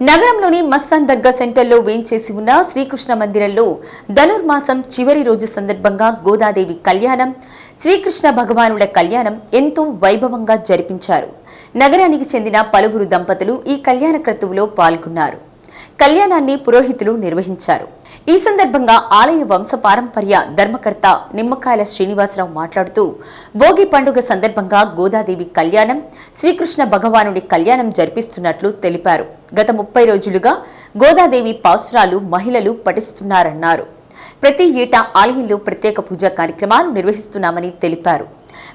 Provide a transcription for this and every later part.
నగరంలోని మస్తాన్ దర్గా సెంటర్లో వేంచేసి ఉన్న శ్రీకృష్ణ మందిరంలో ధనుర్మాసం చివరి రోజు సందర్భంగా గోదాదేవి కళ్యాణం శ్రీకృష్ణ భగవానుల కళ్యాణం ఎంతో వైభవంగా జరిపించారు. నగరానికి చెందిన పలువురు దంపతులు ఈ కళ్యాణ క్రతువులో పాల్గొన్నారు. కళ్యాణాన్ని పురోహితులు నిర్వహించారు. ఈ సందర్భంగా ఆలయ వంశ పారంపర్య ధర్మకర్త నిమ్మకాయల శ్రీనివాసరావు మాట్లాడుతూ భోగి పండుగ సందర్భంగా గోదాదేవి కళ్యాణం శ్రీకృష్ణ భగవానుడి కళ్యాణం జరిపిస్తున్నట్లు తెలిపారు. గత ముప్పై రోజులుగా గోదాదేవి పాసురాలు మహిళలు పఠిస్తున్నారన్నారు. ప్రతి ఏటా ఆలయంలో ప్రత్యేక పూజా కార్యక్రమాలు నిర్వహిస్తున్నామని తెలిపారు.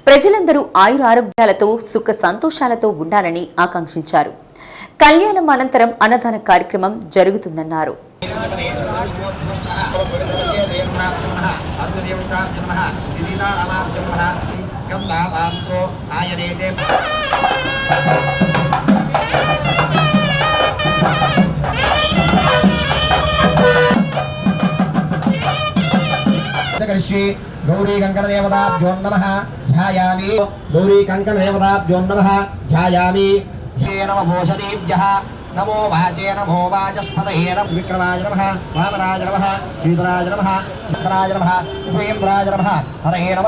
ప్రజలందరూ ఆయుర ఆరోగ్యాలతో సుఖ సంతోషాలతో ఉండాలని ఆకాంక్షించారు. కళ్యాణం అనంతరం అన్నదాన కార్యక్రమం జరుగుతుందన్నారు. మహర్షి గౌరీ కంకణ దేవతాభ్యో నమ ధ్యాయామి గౌరీ కంకణ దేవతాభ్యో నమ ధ్యాయామి ధ్యే నమ భూషదేభ్య నమో వాచే నమో వాచస్పతయే నమ విక్రమాయ నమ వామరాజ నమ శ్రీధరాజ నమ రాజ నమ ఉపేంద్రాజ నమ హరే నమ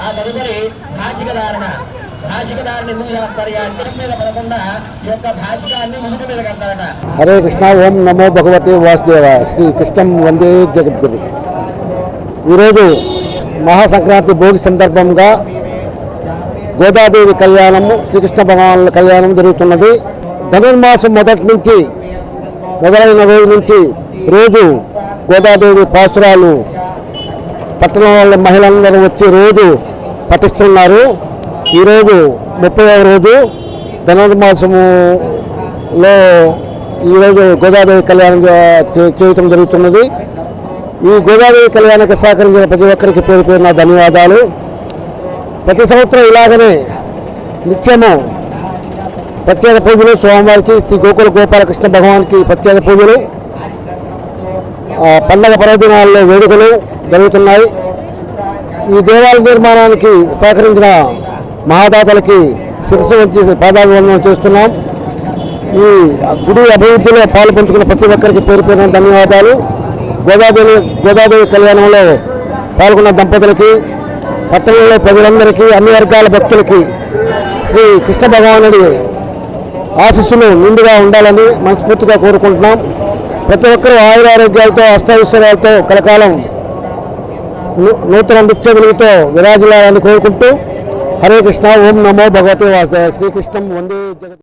ఆ తదుపరి భాషిక ధారణ భాషిక ధారణ ఎందుకు చేస్తారు అంటే మీద పడకుండా ఈ యొక్క భాషికాన్ని ముందు మీద కడతారట హరే కృష్ణ ఓం నమో భగవతే వాసుదేవ శ్రీ కృష్ణం వందే జగద్గురు. ఈరోజు మహాసంక్రాంతి భోగి సందర్భంగా గోదాదేవి కళ్యాణము శ్రీకృష్ణ భగవానుల కళ్యాణం జరుగుతున్నది. ధనుర్మాసం మొదటి నుంచి మొదలైన రోజు నుంచి రోజు గోదాదేవి పాసురాలు పట్టణం వాళ్ళ మహిళలందరూ వచ్చి రోజు పఠిస్తున్నారు. ఈరోజు ముప్పైవ రోజు ధనుర్మాసములో ఈరోజు గోదాదేవి కళ్యాణం చేయటం జరుగుతున్నది. ఈ గోదాదేవి కళ్యాణానికి సహకరించిన ప్రతి ఒక్కరికి పేరు పేరున ధన్యవాదాలు. ప్రతి సంవత్సరం ఇలాగనే నిత్యము ప్రత్యేక పూజలు స్వామివారికి శ్రీ గోకుల గోపాలకృష్ణ భగవాన్కి ప్రత్యేక పూజలు. పండగ పర్వదినాల్లో వేడుకలు జరుగుతున్నాయి. ఈ దేవాలయ నిర్మాణానికి సహకరించిన మహాదాతలకి శిరస్సు వచ్చి పాదాభివందనం చేస్తున్నాం. ఈ గుడి అభివృద్ధిలో పాలు పంచుకున్న ప్రతి ఒక్కరికి పేరు పేరున ధన్యవాదాలు. గోదాదేవి గోదాదేవి కళ్యాణంలో పాల్గొన్న దంపతులకి పట్టణంలో ప్రజలందరికీ అన్ని వర్గాల భక్తులకి శ్రీ కృష్ణ భగవానుడి ఆశీస్సులు నిండుగా ఉండాలని మనస్ఫూర్తిగా కోరుకుంటున్నాం. ప్రతి ఒక్కరూ ఆయురారోగ్యాలతో అష్టవిశ్వరాలతో కలకాలం నూతన నృత్యములతో విరాజులాలని కోరుకుంటూ హరే కృష్ణ ఓం నమో భగవతే వాసుదేవ శ్రీకృష్ణం వందే జగత్